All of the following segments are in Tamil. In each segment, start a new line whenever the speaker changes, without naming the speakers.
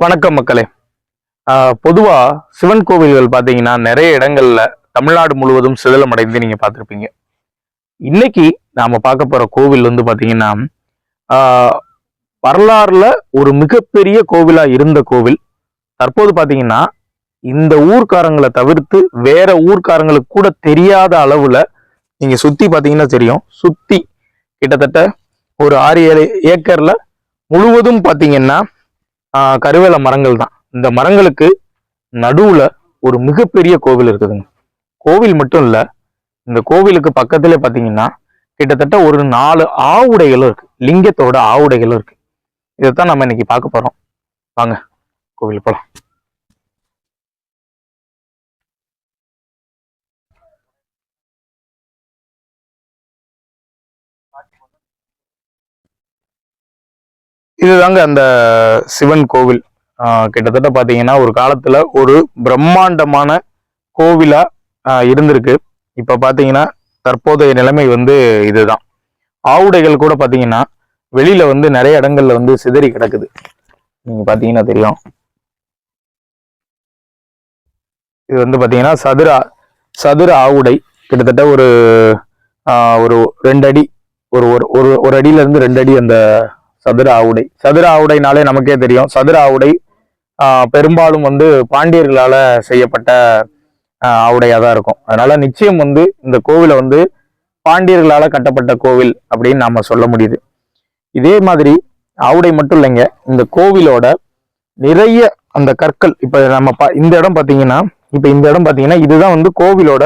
வணக்கம் மக்களே. பொதுவாக சிவன் கோவில்கள் பார்த்தீங்கன்னா நிறைய இடங்கள்ல தமிழ்நாடு முழுவதும் சிழலமடைந்து நீங்கள் பார்த்துருப்பீங்க இன்னைக்கு நாம் பார்க்க போகிற கோவில் வந்து பார்த்தீங்கன்னா வரலாறுல ஒரு மிகப்பெரிய கோவிலாக இருந்த கோவில். தற்போது பார்த்தீங்கன்னா இந்த ஊர்க்காரங்களை தவிர்த்து வேற ஊர்க்காரங்களுக்கு கூட தெரியாத அளவில் நீங்கள் சுற்றி பார்த்தீங்கன்னா தெரியும். சுற்றி கிட்டத்தட்ட ஒரு ஆறு ஏழு ஏக்கரில் முழுவதும் பார்த்தீங்கன்னா கருவேல மரங்கள் தான். இந்த மரங்களுக்கு நடுவுல ஒரு மிகப்பெரிய கோவில் இருக்குதுங்க. கோவில் மட்டும் இல்ல இந்த கோவிலுக்கு பக்கத்துல பாத்தீங்கன்னா கிட்டத்தட்ட ஒரு நாலு ஆவுடைகளும் இருக்கு. லிங்கத்தோட ஆவுடைகளும் இருக்கு. இதைத்தான் நம்ம இன்னைக்கு பார்க்க போறோம். வாங்க கோவில் போலாம். இதுதாங்க அந்த சிவன் கோவில். கிட்டத்தட்ட பார்த்தீங்கன்னா ஒரு காலத்தில் ஒரு பிரம்மாண்டமான கோவிலாக இருந்திருக்கு. இப்போ பார்த்தீங்கன்னா தற்போதைய நிலைமை வந்து இதுதான். ஆவுடைகள் கூட பார்த்தீங்கன்னா வெளியில வந்து நிறைய இடங்கள்ல வந்து சிதறி கிடக்குது. நீங்க பார்த்தீங்கன்னா தெரியும். இது வந்து பார்த்தீங்கன்னா சதுர சதுர ஆவுடை. கிட்டத்தட்ட ஒரு ஒரு ரெண்டு அடி ஒரு ஒரு ஒரு ஒரு ரெண்டு அடி அந்த சதுர ஆவுடை. சதுர ஆவுடைனாலே நமக்கே தெரியும். சதுர ஆவுடை பெரும்பாலும் வந்து பாண்டியர்களால் செய்யப்பட்ட ஆவுடையாக தான் இருக்கும். அதனால நிச்சயம் வந்து இந்த கோவிலை வந்து பாண்டியர்களால் கட்டப்பட்ட கோவில் அப்படின்னு நாம் சொல்ல முடியுது. இதே மாதிரி ஆவுடை மட்டும் இல்லைங்க இந்த கோவிலோட நிறைய அந்த கற்கள் இப்போ நம்ம பா- இந்த இடம் பார்த்தீங்கன்னா இப்போ இந்த இடம் பார்த்தீங்கன்னா இதுதான் வந்து கோவிலோட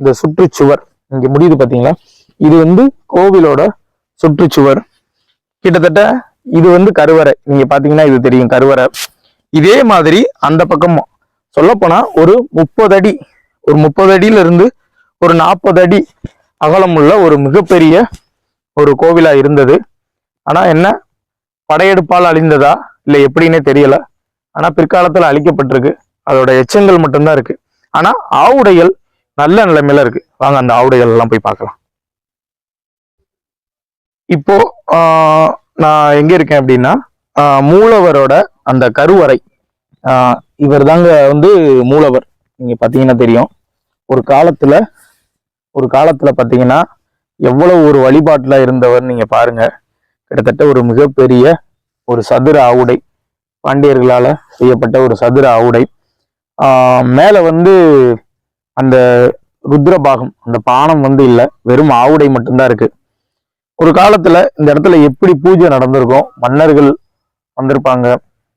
இந்த சுற்றுச்சுவர். இங்கே முடியுது பார்த்தீங்களா இது வந்து கோவிலோட சுற்றுச்சுவர். கிட்டத்தட்ட இது வந்து கருவறை. நீங்க பாத்தீங்கன்னா இது தெரியும் கருவறை. இதே மாதிரி அந்த பக்கமும் சொல்லப்போனா ஒரு முப்பது அடி ஒரு முப்பது அடியில இருந்து ஒரு நாற்பது அடி அகலமுள்ள ஒரு மிகப்பெரிய ஒரு கோவிலா இருந்தது. ஆனா என்ன? படையெடுப்பால் அழிந்ததா? இல்ல எப்படின்னே தெரியல. ஆனா பிற்காலத்துல அழிக்கப்பட்டிருக்கு. அதோட எச்சங்கள் மட்டும்தான் இருக்கு. ஆனா ஆவுடைகள் நல்ல நிலைமையில இருக்கு. வாங்க அந்த ஆவுடைகள் எல்லாம் போய் பார்க்கலாம். இப்போ நான் எங்க இருக்கேன் அப்படின்னா மூலவரோட அந்த கருவறை. இவர் தாங்க வந்து மூலவர். நீங்க பாத்தீங்கன்னா தெரியும். ஒரு காலத்துல ஒரு காலத்துல பாத்தீங்கன்னா எவ்வளவு ஒரு வழிபாட்டுல இருந்தவர் நீங்க பாருங்க. கிட்டத்தட்ட ஒரு மிகப்பெரிய ஒரு சதுர ஆவுடை பாண்டியர்களால செய்யப்பட்ட ஒரு சதுர ஆவுடை. மேலே மேல வந்து அந்த ருத்ரபாகம் அந்த பானம் வந்து இல்லை வெறும் ஆவுடை மட்டும்தான் இருக்கு. ஒரு காலத்துல இந்த இடத்துல எப்படி பூஜை நடந்திருக்கும் மன்னர்கள் வந்திருப்பாங்க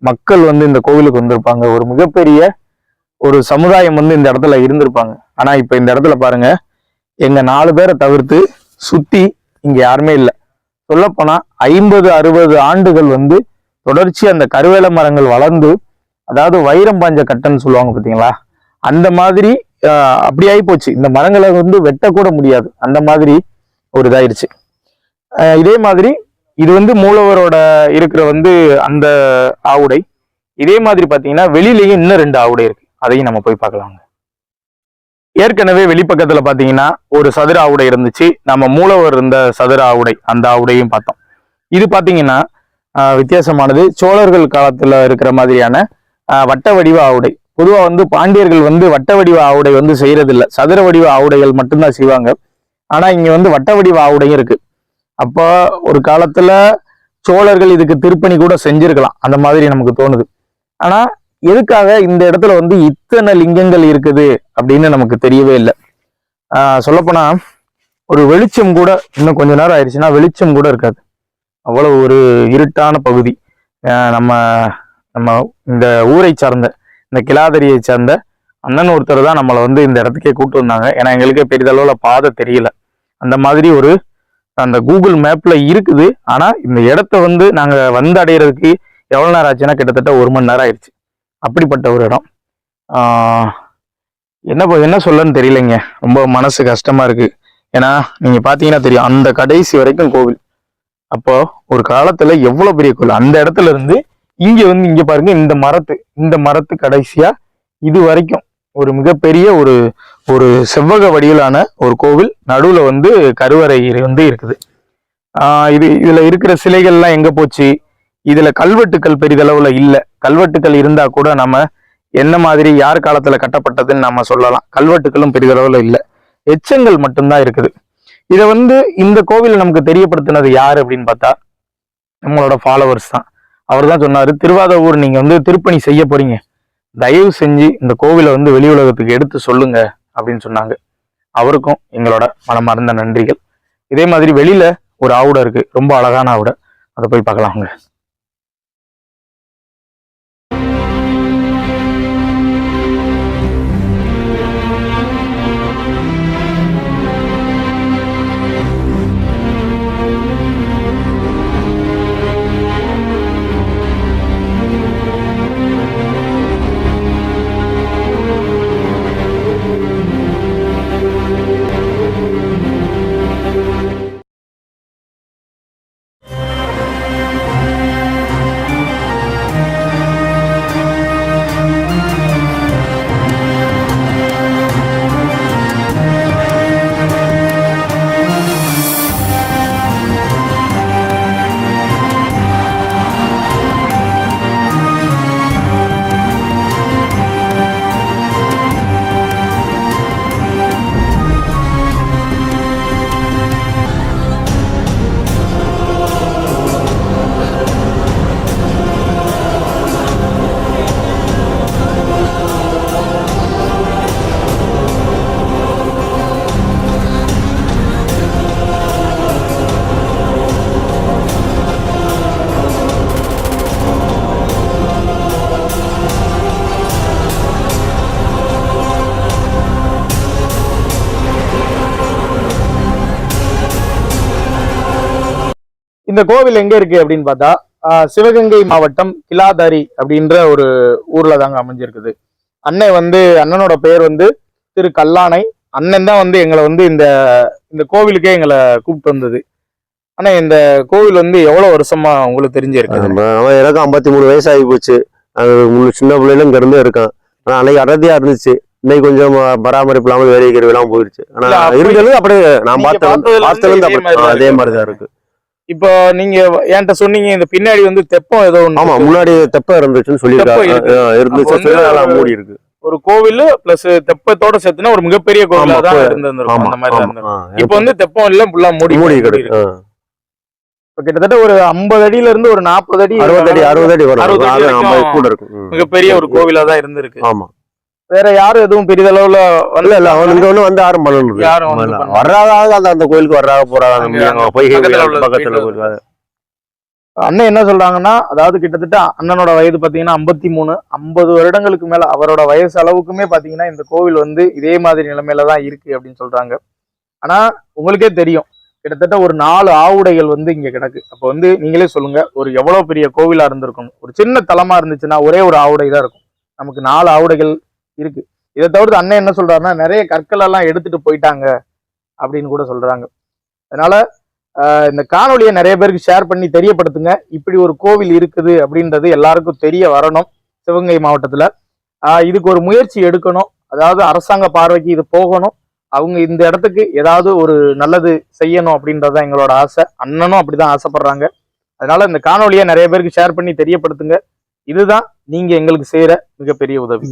மக்கள் வந்து இந்த கோவிலுக்கு வந்திருப்பாங்க ஒரு மிகப்பெரிய ஒரு சமுதாயம் வந்து இந்த இடத்துல இருந்திருப்பாங்க. ஆனா இப்ப இந்த இடத்துல பாருங்க எங்க நாலு பேரை தவிர்த்து சுத்தி இங்க யாருமே இல்லை. சொல்லப்போனா ஐம்பது அறுபது ஆண்டுகள் வந்து தொடர்ச்சி அந்த கருவேல மரங்கள் வளர்ந்து அதாவது வைரம் பாஞ்ச கட்டன்னு சொல்லுவாங்க பாத்தீங்களா? அந்த மாதிரி அப்படி ஆகி போச்சு. இந்த மரங்களை வந்து வெட்டக்கூட முடியாது. அந்த மாதிரி ஒரு இதாயிருச்சு. இதே மாதிரி இது வந்து மூலவரோட இருக்கிற வந்து அந்த ஆவுடை. இதே மாதிரி பார்த்தீங்கன்னா வெளியிலேயே இன்னும் ரெண்டு ஆவுடை இருக்கு. அதையும் நம்ம போய் பார்க்கலாங்க. ஏற்கனவே வெளிப்பக்கத்தில் பார்த்தீங்கன்னா ஒரு சதுர ஆவுடை இருந்துச்சு. நம்ம மூலவர் இருந்த சதுர ஆவுடை அந்த ஆவுடையும் பார்த்தோம். இது பார்த்தீங்கன்னா வித்தியாசமானது. சோழர்கள் காலத்தில் இருக்கிற மாதிரியான வட்ட வடிவ ஆவுடை. பொதுவாக வந்து பாண்டியர்கள் வந்து வட்ட வடிவ ஆவுடை வந்து செய்யறது சதுர வடிவ ஆவுடைகள் மட்டும்தான் செய்வாங்க. ஆனால் இங்கே வந்து வட்ட வடிவ ஆவுடையும் இருக்குது அப்போ ஒரு காலத்துல சோழர்கள் இதுக்கு திருப்பணி கூட செஞ்சிருக்கலாம். அந்த மாதிரி நமக்கு தோணுது. ஆனா எதுக்காக இந்த இடத்துல வந்து இத்தனை லிங்கங்கள் இருக்குது அப்படின்னு நமக்கு தெரியவே இல்லை. சொல்லப்போனா ஒரு வெளிச்சம் கூட இன்னும் கொஞ்ச நேரம் ஆயிடுச்சுன்னா வெளிச்சம் கூட இருக்காது. அவ்வளவு ஒரு இருட்டான பகுதி. நம்ம நம்ம இந்த ஊரை சார்ந்த இந்த கிளாதரியை சார்ந்த அண்ணன் ஒருத்தர் தான் நம்மளை வந்து இந்த இடத்துக்கே கூப்பிட்டு வந்தாங்க. ஏன்னா எங்களுக்கு பெரிதளவுல பாதை தெரியல. அந்த மாதிரி ஒரு அந்த கூகுள் மேப்பில் இருக்குது. ஆனால் இந்த இடத்த வந்து நாங்கள் வந்து அடையிறதுக்கு எவ்வளோ நேரம் ஆச்சுன்னா கிட்டத்தட்ட ஒரு மணி நேரம் ஆயிடுச்சு. அப்படிப்பட்ட ஒரு இடம். என்ன என்ன சொல்லன்னு தெரியலைங்க. ரொம்ப மனசு கஷ்டமாக இருக்குது ஏன்னா நீங்கள் பார்த்தீங்கன்னா தெரியும் அந்த கடைசி வரைக்கும் கோவில். அப்போ ஒரு காலத்தில் எவ்வளோ பெரிய கோவில்? அந்த இடத்துல இருந்து இங்கே வந்து இங்கே பாருங்க இந்த மரத்து இந்த மரத்து கடைசியாக இது வரைக்கும். ஒரு மிகப்பெரிய ஒரு ஒரு செவ்வக வடிவிலான ஒரு கோவில் நடுவில் வந்து கருவறை வந்து இருக்குது. இது இதில் இருக்கிற சிலைகள்லாம் எங்கே போச்சு? இதில் கல்வெட்டுக்கள் பெரிதளவில் இல்லை. கல்வெட்டுக்கள் இருந்தால் கூட நம்ம என்ன மாதிரி யார் காலத்தில் கட்டப்பட்டதுன்னு நம்ம சொல்லலாம். கல்வெட்டுக்களும் பெரிதளவில் இல்லை. எச்சங்கள் மட்டும்தான் இருக்குது. இதை வந்து இந்த கோவில் நமக்கு தெரியப்படுத்தினது யார் அப்படின்னு பார்த்தா நம்மளோட ஃபாலோவர்ஸ் தான். அவர் தான் சொன்னார் திருவாதவூர் நீங்கள் வந்து திருப்பணி செய்ய போறீங்க. தயவு செஞ்சு இந்த கோவிலை வந்து வெளி உலகத்துக்கு எடுத்து சொல்லுங்க அப்படின்னு சொன்னாங்க. அவருக்கும் எங்களோட மனமார்ந்த நன்றிகள். இதே மாதிரி வெளியில ஒரு ஆவுடை இருக்கு. ரொம்ப அழகான ஆவுடை. அதை போய் பார்க்கலாங்க இந்த கோவில் எங்க இருக்கு அப்படின்னு பார்த்தா சிவகங்கை மாவட்டம் கிலாதாரி அப்படின்ற ஒரு ஊர்ல தாங்க அமைஞ்சிருக்குது. அண்ணன் வந்து அண்ணனோட பேர் வந்து திரு கல்லானை அண்ணன் தான் வந்து எங்களை வந்து இந்த இந்த கோவிலுக்கே எங்களை கூப்பிட்டு வந்தது. ஆனா இந்த கோவில் வந்து எவ்வளவு வருஷமா உங்களுக்கு தெரிஞ்சிருக்கு?
அவன் எனக்கு ஐம்பத்தி மூணு வயசு ஆகி போச்சு சின்ன பிள்ளையில இங்க இருந்தே இருக்கான். ஆனா அன்னைக்கு அடர்த்தியா இருந்துச்சு. இன்னைக்கு கொஞ்சம் பராமரிப்பு இல்லாமல் வேலை எல்லாம் போயிருச்சு. ஆனா இருக்கிறது அப்படியே நான்
நீங்க
பார்த்த
பார்த்ததுல
பார்த்ததுல
இருந்து
இருந்து
இதே
அப்படி-
மாதிரி
ஆ, அதே
தான்
மாதிரி தான் இருக்கு.
இப்போ நீங்க என்கிட்ட சொன்னீங்க இந்த பின்னாடி வந்து தெப்பம் ஏதோ ஒண்ணு
ஆமா. முன்னாடி தெப்ப இருந்துச்சுன்னு சொல்லியிருக்காங்க.
தெப்பம்
மூடி இருக்கு.
ஒரு கோவில் பிளஸ் தெப்பத்தோட சேர்த்துனா ஒரு மிகப்பெரிய கோவிலா தான் இருந்திருக்கும். அந்த மாதிரி இப்போ வந்து தெப்பம் எல்லாம் ஃபுல்லா மூடி
மூடி கிடக்கு
கிட்டத்தட்ட ஒரு 50 அடியில இருந்து ஒரு 40 அடி
அறுபது அடி அறுபது அடி வரும்.
60 அடி
ஐம்பது கூட இருக்கும்.
மிகப்பெரிய ஒரு கோவிலா தான் இருந்திருக்கு.
ஆமா.
வேற யாரும் எதுவும் பெரிதளவுல
இல்ல இல்ல அவன் இங்க ஒண்ணு வந்து யாரும் பண்ணணும்.
யாரும்.
வர்றாங்க அந்த அந்த கோயிலுக்கு வர்றாங்க போறாங்க போய்
பக்கத்துல அண்ணன் என்ன சொல்றாங்கன்னா அதாவது கிட்டத்தட்ட அண்ணனோட வயது பாத்தீங்கன்னா 53 50 வருடங்களுக்கு மேல அவரோட வயசு அளவுக்குமே பாத்தீங்கன்னா இந்த கோவில் வந்து இதே மாதிரி நிலைமையில தான் இருக்கு அப்படின்னு சொல்றாங்க. ஆனா உங்களுக்கே தெரியும் கிட்டத்தட்ட ஒரு நாலு ஆவுடைகள் வந்து இங்க கிடக்கு. அப்போ வந்து நீங்களே சொல்லுங்க ஒரு எவ்வளவு பெரிய கோவிலா இருந்திருக்கும் ஒரு சின்ன தலமா இருந்துச்சுன்னா ஒரே ஒரு ஆவுடை தான் இருக்கும். நமக்கு நாலு ஆவுடைகள் இருக்கு. இதை தவிர்த்து அண்ணன் என்ன சொல்றாருன்னா நிறைய கற்கள் எல்லாம் எடுத்துட்டு போயிட்டாங்க அப்படின்னு கூட சொல்றாங்க. அதனால இந்த காணொலியை நிறைய பேருக்கு ஷேர் பண்ணி தெரியப்படுத்துங்க. இப்படி ஒரு கோவில் இருக்குது அப்படின்றது எல்லாருக்கும் தெரிய வரணும் சிவகங்கை மாவட்டத்துல. இதுக்கு ஒரு முயற்சி எடுக்கணும். அதாவது அரசாங்க பார்வைக்கு இது போகணும். அவங்க இந்த இடத்துக்கு ஏதாவது ஒரு நல்லது செய்யணும் அப்படின்றது தான் எங்களோட ஆசை. அண்ணனும் அப்படிதான் ஆசைப்படுறாங்க. அதனால இந்த காணொலியை நிறைய பேருக்கு ஷேர் பண்ணி தெரியப்படுத்துங்க. இதுதான் நீங்க எங்களுக்கு செய்யற மிகப்பெரிய உதவி.